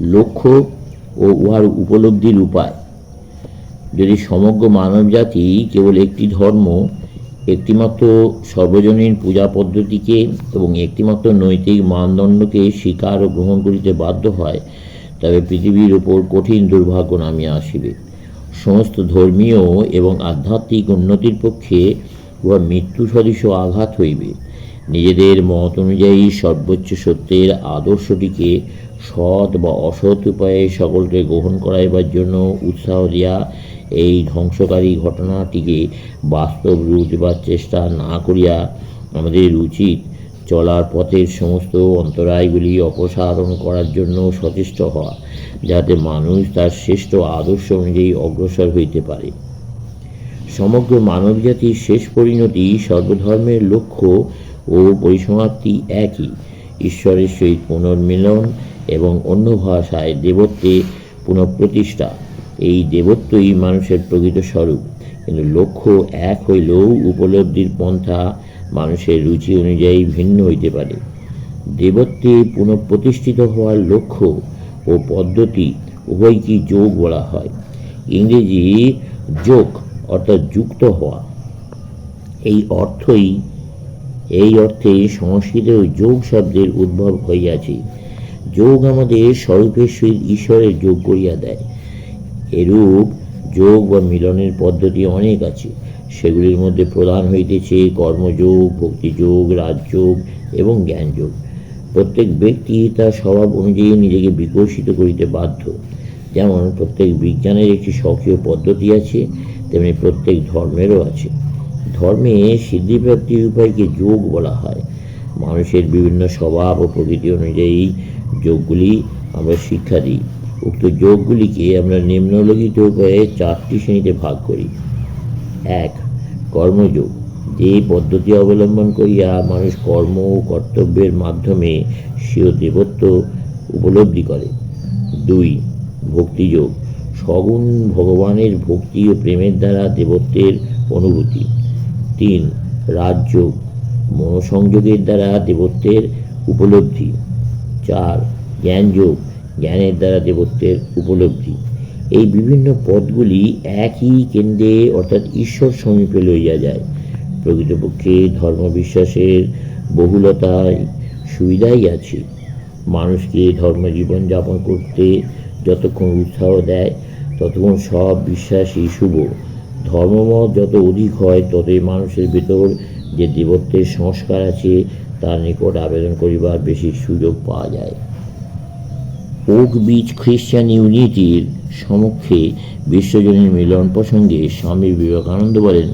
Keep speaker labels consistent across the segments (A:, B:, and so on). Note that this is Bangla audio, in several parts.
A: লক্ষ্য ও উহার উপলব্ধির উপায়। যদি সমগ্র মানবজাতি কেবল একটি ধর্ম, একটিমাত্র সর্বজনীন পূজা পদ্ধতিকে এবং একটিমাত্র নৈতিক মানদণ্ডকে স্বীকার ও গ্রহণ করিতে বাধ্য হয়, তবে পৃথিবীর উপর কঠিন দুর্ভাগ্য নামিয়া আসিবে। সমস্ত ধর্মীয় এবং আধ্যাত্মিক উন্নতির পক্ষে উহা মৃত্যু সদৃশ আঘাত হইবে। নিজেদের মত অনুযায়ী সর্বোচ্চ সত্যের আদর্শটিকে সৎ বা অসৎ উপায়ে সকলকে গ্রহণ করাইবার জন্য উৎসাহ দেওয়া এই ধ্বংসকারী ঘটনাটিকে বাস্তব রূপ দেবার চেষ্টা না করিয়া আমাদের উচিত চলার পথের সমস্ত অন্তরায়গুলি অপসারণ করার জন্য সচেষ্ট হওয়া, যাতে মানুষ তার শ্রেষ্ঠ আদর্শ অনুযায়ী অগ্রসর হইতে পারে। সমগ্র মানবজাতির শেষ পরিণতি সর্বধর্মের লক্ষ্য ও পরিসমাপ্তি একই। ঈশ্বরের সহিত পুনর্মিলন এবং অন্য ভাষায় দেবত্বে পুনঃপ্রতিষ্ঠা। এই দেবত্বই মানুষের প্রকৃত স্বরূপ। কিন্তু লক্ষ্য এক হইলেও উপলব্ধির পন্থা মানুষের রুচি অনুযায়ী ভিন্ন হইতে পারে। দেবত্বে পুনঃপ্রতিষ্ঠিত হওয়ার লক্ষ্য ও পদ্ধতি উভয়কে যোগ বলা হয়। ইংরেজি যোগ অর্থাৎ যুক্ত হওয়া। এই অর্থই এই অর্থে সংস্কৃতেও যোগ শব্দের উদ্ভব হইয়াছে। যোগ আমাদের স্বরূপের সহিত ঈশ্বরের যোগ করিয়া দেয়। এরূপ যোগ বা মিলনের পদ্ধতি অনেক আছে। সেগুলির মধ্যে প্রধান হইতেছে কর্মযোগ, ভক্তিযোগ, রাজযোগ এবং জ্ঞানযোগ। প্রত্যেক ব্যক্তি তার স্বভাব অনুযায়ী নিজেকে বিকশিত করিতে বাধ্য। যেমন প্রত্যেক বিজ্ঞানের একটি স্বকীয় পদ্ধতি আছে, তেমনি প্রত্যেক ধর্মেরও আছে। ধর্মে সিদ্ধিপ্রাপ্তির উপায়কে যোগ বলা হয়। মানুষের বিভিন্ন স্বভাব ও প্রকৃতি অনুযায়ী যোগগুলি আমরা শিক্ষা দিই। উক্ত যোগগুলিকে আমরা নিম্নলিখিত উপায়ে চারটি শ্রেণীতে ভাগ করি। এক, কর্মযোগ। যে পদ্ধতি অবলম্বন করিয়া মানুষ কর্ম ও কর্তব্যের মাধ্যমে স্বীয় দেবত্ব উপলব্ধি করে। দুই, ভক্তিযোগ। সগুণ ভগবানের ভক্তি ও প্রেমের দ্বারা দেবত্বের অনুভূতি। তিন রাজযোগ মনোসংযোগের দ্বারা দেবত্বের উপলব্ধি। চার, জ্ঞানযোগ জ্ঞানের দ্বারা দেবত্বের উপলব্ধি। এই বিভিন্ন পদগুলি একই কেন্দ্রে অর্থাৎ ঈশ্বর সমীপে লইয়া যায়। প্রকৃতপক্ষে ধর্মবিশ্বাসের বহুলতায় সুবিধাই আছে। মানুষকে ধর্মজীবন যাপন করতে যতক্ষণ উৎসাহ দেয়, ততক্ষণ সব বিশ্বাসই শুভ। ধর্মমত যত অধিক হয়, ততই মানুষের ভেতর যে দেবত্বের সংস্কার আছে, তার নিকট আবেদন করিবার বেশি সুযোগ পাওয়া যায়। ওক বীজ খ্রিস্টান ইউনিটির সমক্ষে বিশ্বজনীন মিলন প্রসঙ্গে স্বামী বিবেকানন্দ বলেন,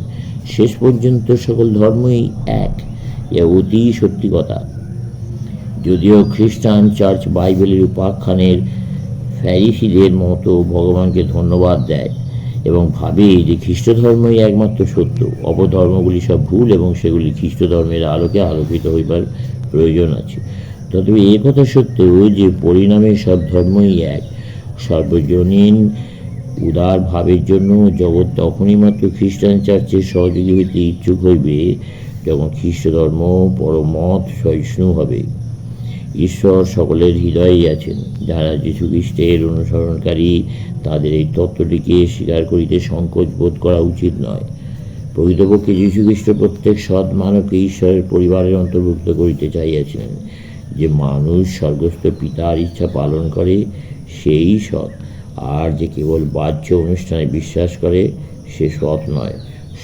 A: শেষ পর্যন্ত সকল ধর্মই এক, এ অতি সত্যি কথা। যদিও খ্রিস্টান চার্চ বাইবেলের উপাখ্যানের ফ্যারিসিদের মতো ভগবানকে ধন্যবাদ দেয় এবং ভাবে যে খ্রিস্ট ধর্মই একমাত্র সত্য, অপধর্মগুলি সব ভুল এবং সেগুলি খ্রিস্ট ধর্মের আলোকে আলোকিত হইবার প্রয়োজন আছে। তবে এ কথা সত্ত্বেও যে পরিণামে সব ধর্মই এক, সর্বজনীন উদার ভাবের জন্য জগৎ তখনই মাত্র খ্রিস্টান চার্চের সহযোগী হইতে ইচ্ছুক হইবে, যখন খ্রিস্ট ধর্ম পরমত সহিষ্ণু হবে। ঈশ্বর সকলের হৃদয়েই আছেন। যারা যীশু খ্রিস্টের অনুসরণকারী, তাদের এই তত্ত্বটিকে স্বীকার করিতে সংকোচ বোধ করা উচিত নয়। প্রকৃতপক্ষে যীশু খ্রিস্ট প্রত্যেক সৎ মানবকে ঈশ্বরের পরিবারের অন্তর্ভুক্ত করিতে চাইয়াছিলেন যে মানুষ স্বর্গস্থ পিতার ইচ্ছা পালন করে, সেই সৎ। আর যে কেবল বাহ্য অনুষ্ঠানে বিশ্বাস করে, সে সৎ নয়।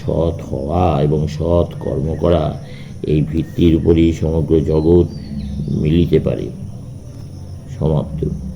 A: সৎ হওয়া এবং সৎ কর্ম করা, এই ভিত্তির উপরই সমগ্র জগৎ মিলিতে পারে। সমাপ্ত।